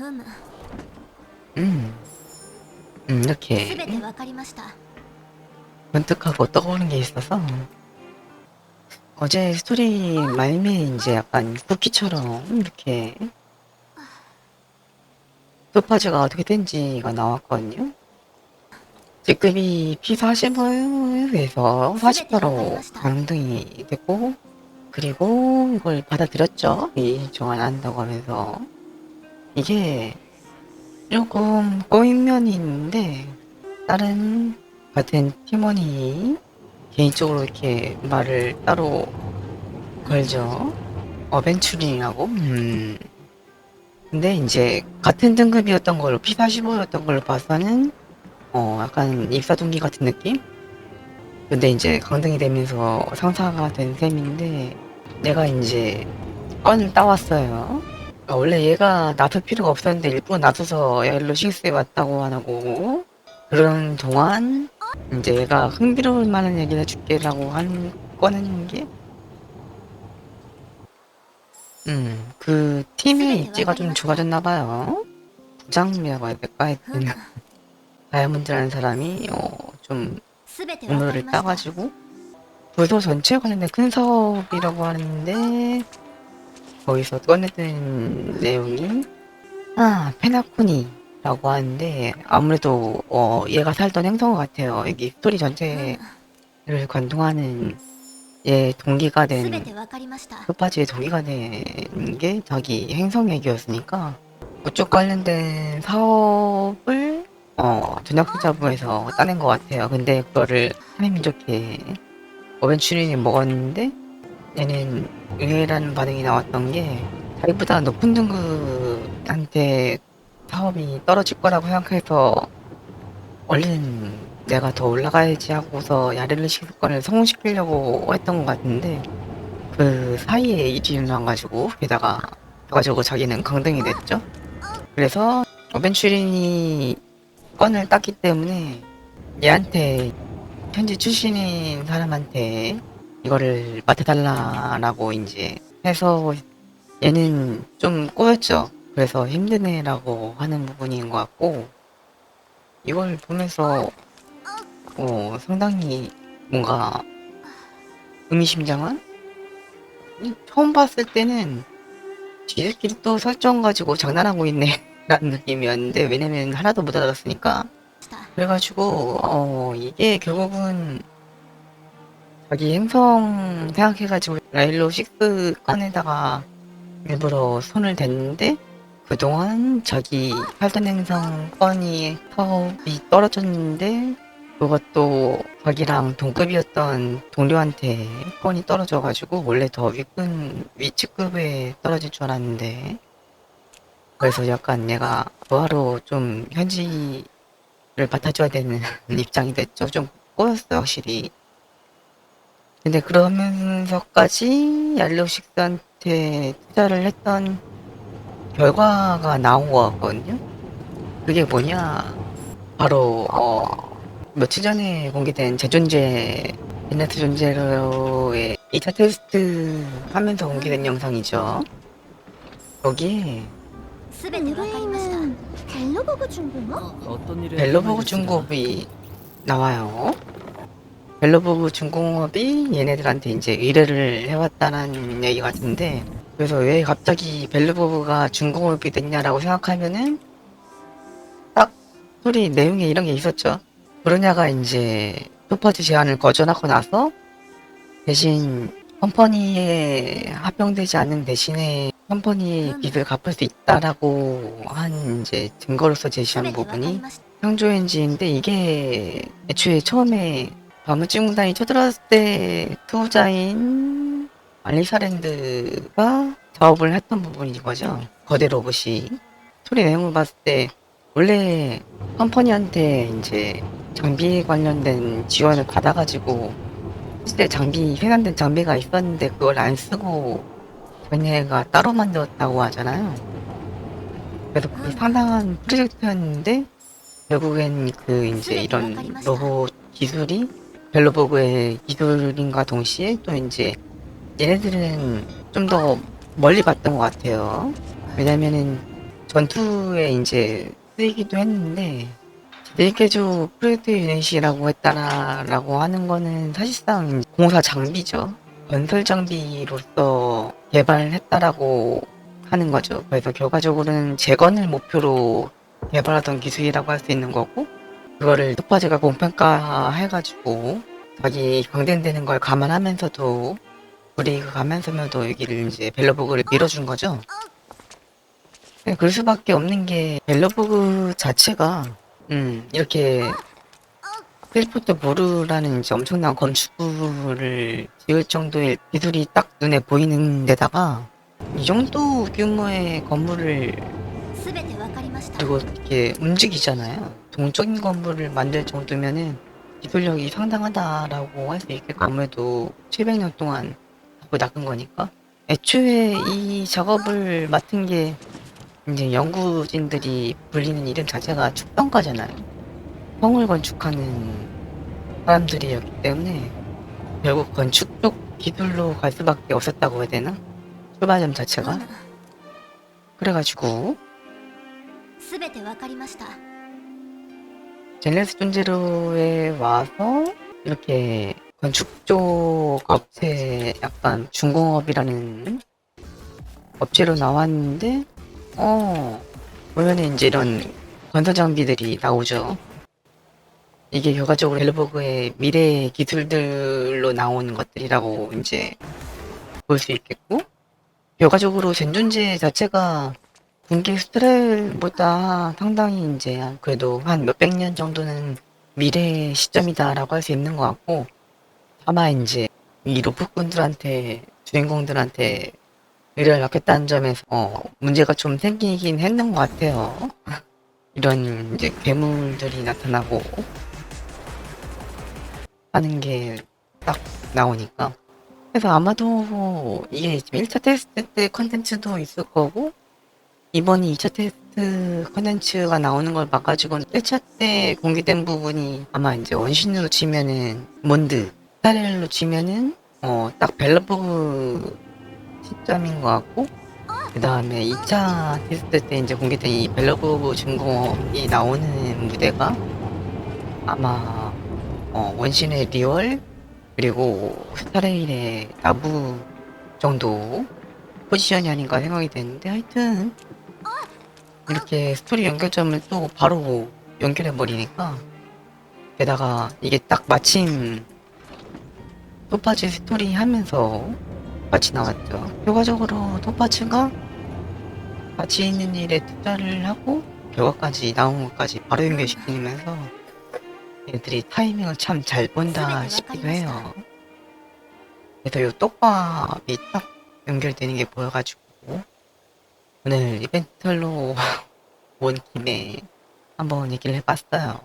ふむ 음. 음, す 이렇게 べてわかりました 문득하고 떠오르는 게 있어서 어제 스토리 말미에 이제 약간 쿠키처럼 이렇게 토파즈가 어떻게 된지가 나왔거든요. 직급이 P45에서 40%로 강등이 됐고 그리고 이걸 받아들였죠. 이 정안 한다고 하면서 이게 조금 꼬인 면이 있는데 다른 같은 팀원이 개인적으로 이렇게 말을 따로 걸죠. 어벤츄링이라고. 음. 근데 이제 같은 등급이었던 걸로 P45였던 걸로 봐서는 어 약간 입사동기 같은 느낌? 근데 이제 강등이 되면서 상사가 된 셈인데 내가 이제 건을 따왔어요. 아, 원래 얘가 놔둘 필요가 없었는데 일부러 놔둬서 옐로 식스에 왔다고 하는 거고 그런 동안 이제 얘가 흥미로울 만한 얘기를 해줄게라고 한 꺼내는 게 음, 그 팀의 입지가 좀 좋아졌나 봐요. 부장이라고 해야 될까? 하여튼 다이아몬드라는 사람이 어, 좀 우물을 따가지고 부도 전체에 관련된 큰 사업이라고 하는데 거기서 꺼내든 내용이 아 페나코니라고 하는데 아무래도 어, 얘가 살던 행성 같아요. 여기 스토리 전체를 관통하는 얘 동기가 된 끝바지의 동기가 된 게 자기 행성 얘기였으니까 그쪽 관련된 사업을 어, 전략투자부에서 따낸 것 같아요. 근데 그거를 타이밍 좋게 어벤츄린이 먹었는데 얘는 의외라는 반응이 나왔던 게 자기보다 높은 등급한테 사업이 떨어질 거라고 생각해서 얼른 내가 더 올라가야지 하고서 야레를 시스건을 성공시키려고 했던 것 같은데 그 사이에 일이 일어나가지고 게다가 그래가지고 자기는 강등이 됐죠. 그래서 어벤츄린이 건을 땄기 때문에 얘한테 현지 출신인 사람한테 이거를 맡아달라라고 이제 해서 얘는 좀 꼬였죠. 그래서 힘든 애라고 하는 부분인 것 같고 이걸 보면서 어, 상당히 뭔가 의미심장한 이- 처음 봤을 때는 지들끼리 또 설정 가지고 장난하고 있네 라는 느낌이었는데 왜냐면 하나도 못 알아들었으니까 그래가지고 어 이게 결국은 자기 행성 생각해가지고 라일로 6 건에다가 일부러 손을 댔는데 그동안 자기 살던 행성 건이 사업이 떨어졌는데 그것도 자기랑 동급이었던 동료한테 건이 떨어져가지고 원래 더 윗급 위치급에 떨어질 줄 알았는데 그래서 약간 얘가 뭐하러 좀 현지를 맡아줘야 되는 입장이 됐죠. 좀 꼬였어요, 확실히. 근데 그러면서까지 연료식단한테 투자를 했던 결과가 나온 것 같거든요. 그게 뭐냐? 바로 어, 며칠 전에 공개된 재존재 인네트 존재로의 2차 테스트 하면서 공개된 영상이죠. 거기에 벨로버그 중급이 나와요. 벨로브 중공업이 얘네들한테 이제 의뢰를 해왔다는 얘기 같은데 그래서 왜 갑자기 벨로브가 중공업이 됐냐라고 생각하면은 딱 소리 내용에 이런 게 있었죠. 그러냐가 이제 쇼파즈 제안을 거절하고 나서 대신 컴퍼니에 합병되지 않은 대신에 컴퍼니의 빚을 갚을 수 있다라고 한 이제 증거로서 제시한 부분이 창조 엔진인데 이게 애초에 처음에 바무증단이 쳐들어왔을 때 투자인 알리사랜드가 작업을 했던 부분인 거죠. 거대 로봇이. 스토리 내용을 봤을 때 원래 컴퍼니한테 이제 장비에 관련된 지원을 받아가지고 실제 장비, 생산된 장비가 있었는데 그걸 안 쓰고 걔네가 따로 만들었다고 하잖아요. 그래서 그게 상당한 프로젝트였는데 결국엔 그 이제 이런 로봇 기술이 벨로버그의 기술인과 동시에 또 이제 얘네들은 좀 더 멀리 봤던 것 같아요. 왜냐면은 전투에 이제 쓰이기도 했는데 릴케조 프로젝트 유닛이라고 했다라고 하는 거는 사실상 공사 장비죠. 건설 장비로서 개발했다라고 하는 거죠. 그래서 결과적으로는 재건을 목표로 개발하던 기술이라고 할 수 있는 거고 그거를 톱파즈가 공평가해가지고 자기 강된되는 걸 감안하면서도 브레이크 가면서도 여기를 이제 벨러버그를 밀어준 거죠. 네, 그럴 수밖에 없는 게 벨러버그 자체가 음 이렇게 헬포트 보르라는 이제 엄청난 건축물을 지을 정도의 기술이 딱 눈에 보이는 데다가 이 정도 규모의 건물을 그리고 이렇게 움직이잖아요. 동적인 건물을 만들 정도면은 기술력이 상당하다라고 할 수 있겠고 아무래도 700년 동안 하고 낚은 거니까 애초에 이 작업을 맡은 게 이제 연구진들이 불리는 이름 자체가 축병가잖아요. 성을 건축하는 사람들이었기 때문에 결국 건축 쪽 기술로 갈 수밖에 없었다고 해야 되나? 출발점 자체가 음. 그래가지고 すべてわかりました 젤레스 존재로에 와서 이렇게 건축 쪽 업체 약간 중공업이라는 업체로 나왔는데 어 보면은 이제 이런 건설 장비들이 나오죠. 이게 결과적으로 벨버그의 미래 기술들로 나오는 것들이라고 이제 볼 수 있겠고 결과적으로 젠존재 자체가 분기 스트렐보다 상당히 이제 한 그래도 한 몇백 년 정도는 미래 시점이다라고 할 수 있는 것 같고 다만 이제 이 로프꾼들한테 주인공들한테 의뢰를 맡겼다는 점에서 어, 문제가 좀 생기긴 했는 것 같아요. 이런 이제 괴물들이 나타나고 하는 게 딱 나오니까 그래서 아마도 이게 지금 1차 테스트 때 컨텐츠도 있을 거고 이번이 2차 테스트 컨텐츠가 나오는 걸 봐가지고 1차 때 공개된 부분이 아마 이제 원신으로 치면은 몬드, 스타렐로 치면은 어 딱 벨러버그 시점인 것 같고 그 다음에 2차 테스트 때 이제 공개된 이 벨러버그 중공업이 나오는 무대가 아마 어 원신의 리얼 그리고 스타레일의 나부 정도 포지션이 아닌가 생각이 되는데 하여튼 이렇게 스토리 연결점을 또 바로 연결해 버리니까 게다가 이게 딱 마침 토파즈 스토리 하면서 같이 나왔죠. 결과적으로 토파즈가 같이 있는 일에 투자를 하고 결과까지 나온 것까지 바로 연결시키면서 얘들이 타이밍을 참 잘 본다 싶기도 해요. 그래서 요 떡밥이 딱 연결되는 게 보여가지고 오늘 이벤트로 온 김에 한번 얘기를 해봤어요.